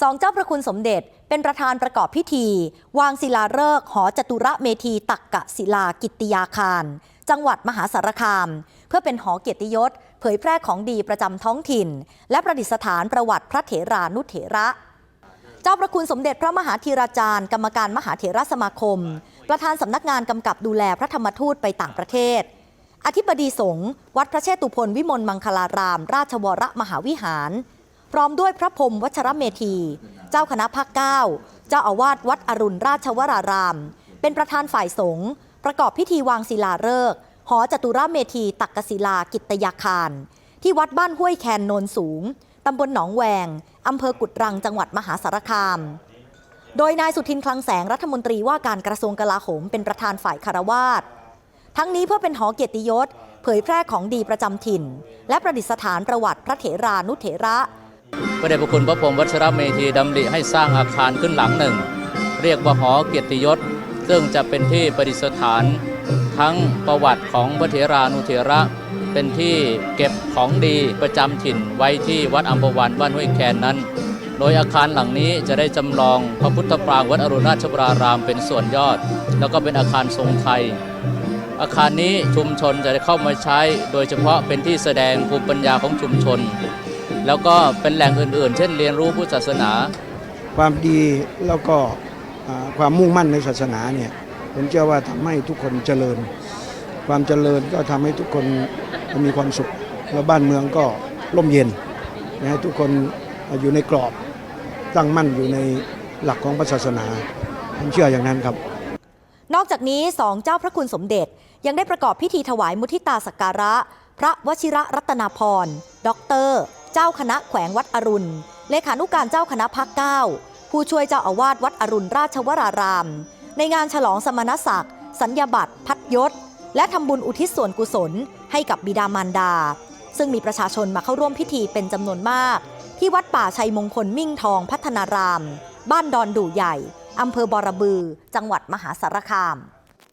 สองเจ้าพระคุณสมเด็จเป็นประธานประกอบพิธี วางศิลาฤกษ์หอจตุระเมธีตักกะศิลากิติยาคาร จังหวัดมหาสารคาม เพื่อเป็นหอเกียรติยศ เผยแพร่ของดีประจำท้องถิ่น และประดิษฐานประวัติพระเถรานุเถระ เจ้าประคุณสมเด็จพระมหาธีราจารย์ กรรมการมหาเถรสมาคม ประธานสำนักงานกำกับดูแลพระธรรมทูตไปต่างประเทศ อธิบดีสงฆ์วัดพระเชตุพนวิมลมังคลาราม ราชวรมหาวิหาร พร้อมด้วยพระพรมวัชรเมธี เจ้าคณะภาคเก้าเจ้าอาวาสวัดอรุณราชวราราม เป็นประธานฝ่ายสงฆ์ประกอบพิธีวางศิลาฤกษ์หอจตุรเมธีตักกศิลากิตยาคาร ที่วัดบ้านห้วยแคนโนนสูง ตำบลหนองแวง อำเภอกุดรังจังหวัดมหาสารคาม โดยนายสุทินคลังแสงรัฐมนตรีว่าการกระทรวงกลาโหมเป็นประธานฝ่ายคารวาสทั้งนี้เพื่อเป็นหอเกียรติยศ เผยแพร่ของดีประจำถิ่น และประดิษฐานประวัติพระเถรานุเถระ พระเดชพระคุณพระพรมวัชรเมธีดำริให้สร้างอาคารขึ้นหลังหนึ่ง เรียกว่าหอเกียรติยศ ซึ่งจะเป็นที่ประดิษฐาน ทั้งประวัติของพระเถรานุเถระ เป็นที่เก็บของดีประจำถิ่นไว้ที่วัดอัมพวันบ้านห้วยแคนนั้น โดยอาคารหลังนี้จะได้จำลองพระพุทธปรางวัดอรุณราชวรารามเป็นส่วนยอด แล้วก็เป็นอาคารทรงไทยอาคารนี้ชุมชนจะได้เข้ามาใช้ โดยเฉพาะเป็นที่แสดงภูมิปัญญาของชุมชน แล้วก็เป็นแหล่งอื่นๆ เช่นเรียนรู้พุทธศาสนา ความดีแล้วก็อ่าความมุ่งมั่นในศาสนาเนี่ยผมเชื่อว่าทำให้ทุกคนเจริญ ความเจริญก็ทำให้ทุกคนมีความสุขแล้วบ้านเมืองก็ร่มเย็นนะให้ทุกคนอยู่ในกรอบตั้งมั่นอยู่ในหลักของพระศาสนาผมเชื่ออย่างนั้นครับ นอกจากนี้สองเจ้าพระคุณสมเด็จ ยังได้ประกอบพิธีถวายมุทิตาสักการะ พระวชิระรัตนาพรด็อกเตอร์เจ้าคณะแขวงวัดอรุณ เลขานุการเจ้าคณะภาคเก้าผู้ช่วยเจ้าอาวาสวัดอรุณราชวราราม ในงานฉลองสมณศักดิ์ สัญญาบัตรพัดยศ และทำบุญอุทิศส่วนกุศล ให้กับบิดามารดา ซึ่งมีประชาชนมาเข้าร่วมพิธีเป็นจำนวนมาก ที่วัดป่าชัยมงคลมิ่งทองพัฒนาราม บ้านดอนดู่ใหญ่อำเภอบอระบือ จังหวัดมหาสารคาม